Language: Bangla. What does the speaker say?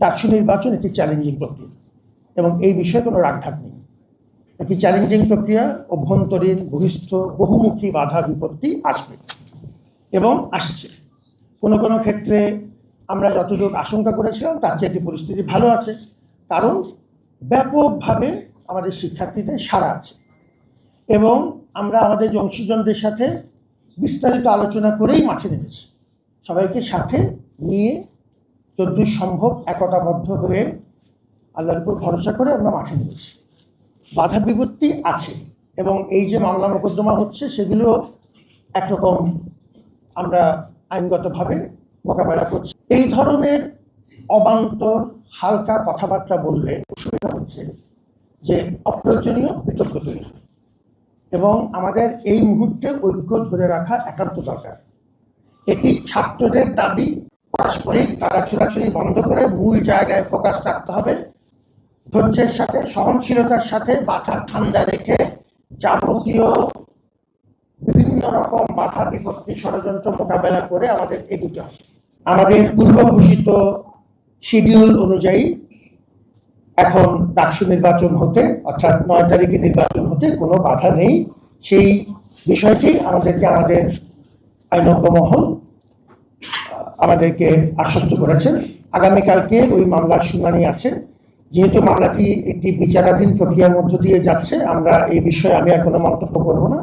ডাকসু নির্বাচন একটি চ্যালেঞ্জিং প্রক্রিয়া এবং এই বিষয়ে কোনো রাগঢাক নেই। একটি চ্যালেঞ্জিং প্রক্রিয়া, অভ্যন্তরীণ, বহিস্থ, বহুমুখী বাধা বিপত্তি আসবে এবং আসছে। কোনো কোনো ক্ষেত্রে আমরা যতটুকু আশঙ্কা করেছিলাম, তার চেয়ে পরিস্থিতি ভালো আছে। কারণ ব্যাপকভাবে আমাদের শিক্ষার্থীদের সারা আছে এবং আমরা আমাদের যে অংশীজনদের সাথে বিস্তারিত আলোচনা করেই মাঠে নেমেছি। সবাইকে সাথে নিয়ে যদ্দূর সম্ভব একতাবদ্ধ হয়ে আল্লাহর উপর ভরসা করে আমরা মাঠে নেমেছি। বাধা বিপত্তি আছে এবং এই যে মামলা মোকদ্দমা হচ্ছে, সেগুলো একরকম আমরা আইনগতভাবে মোকাবেলা করছি। এই ধরনের অবান্তর, হালকা কথাবার্তা বললে অসুবিধা হচ্ছে যে অপ্রয়োজনীয় বিতর্ক তৈরি এবং আমাদের এই মুহূর্তে ঐক্য ধরে রাখা একান্ত দরকার। এটি ছাত্রদের দাবি পারস্পরিক তারা ছোড়াছুড়ি বন্ধ করে মূল জায়গায় ফোকাস রাখতে হবে। ধৈর্যের সাথে, সহনশীলতার সাথে মাথা ঠান্ডা রেখে যাবতীয় বিভিন্ন রকম বাধা বিপত্তি ষড়যন্ত্র মোকাবেলা করে আমাদের এগোতে হবে। আমাদের পূর্ব ঘোষিত শিডিউল অনুযায়ী এখন ডাকসু নির্বাচন হতে, অর্থাৎ নয় তারিখে নির্বাচন হতে কোনো বাধা নেই। সেই বিষয়টি আমাদেরকে আমাদের আইনজ্ঞ মহল আমাদেরকে আশ্বস্ত করেছেন। আগামীকালকে ওই মামলার শুনানি আছে। যেহেতু মামলাটি একটি বিচারাধীন প্রক্রিয়ার মধ্য দিয়ে যাচ্ছে, আমরা এই বিষয়ে আমি আর কোনো মন্তব্য করব না।